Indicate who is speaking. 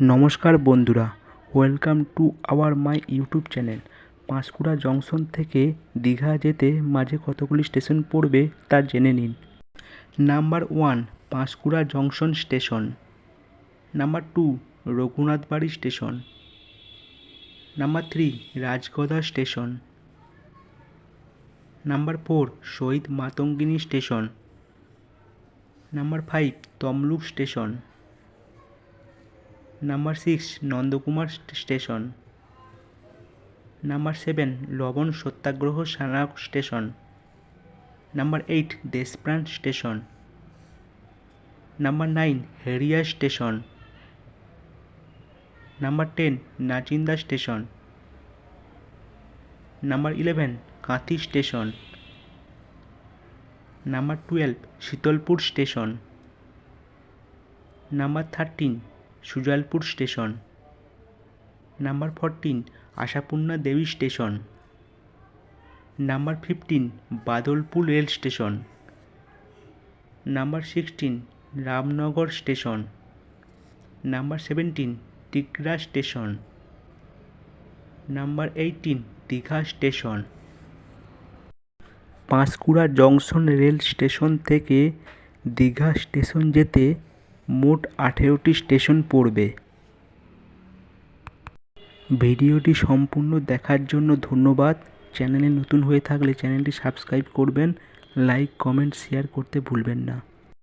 Speaker 1: নমস্কার বন্ধুরা, welcome to our my YouTube channel. Panskura junction থেকে দীঘা যেতে মাঝে কতগুলি স্টেশন পড়বে তা জেনে নিন। Number one, Panskura junction station. Number two Raghunathbari station. Number three, Rajgoda station. Number four, Shahid Matangini station. Number five, Tamluk station. Number six, Nandakumar station. Number seven, Lavan Satyagraha সানা station. Number eight, Deshapran station. Number nine, Heria station. Number ten Nachinda station. Number eleven, Kanthi station. Number twelve, Sitalpur station. Number thirteen Sujalpur station. Number fourteen Ashapurna Devi station. Number fifteen Badalpur rail station. Number sixteen Ramnagar station. Number seventeen Tikra station. Number eighteen Digha station. Panskura junction rail station থেকে Digha station যেতে মোট আঠেরোটি station পড়বে। ভিডিওটি সম্পূর্ণ দেখার জন্য ধন্যবাদ। চ্যানেলে নতুন হয়ে থাকলে চ্যানেলটি সাবস্ক্রাইব করবেন, লাইক, কমেন্ট, শেয়ার করতে ভুলবেন না।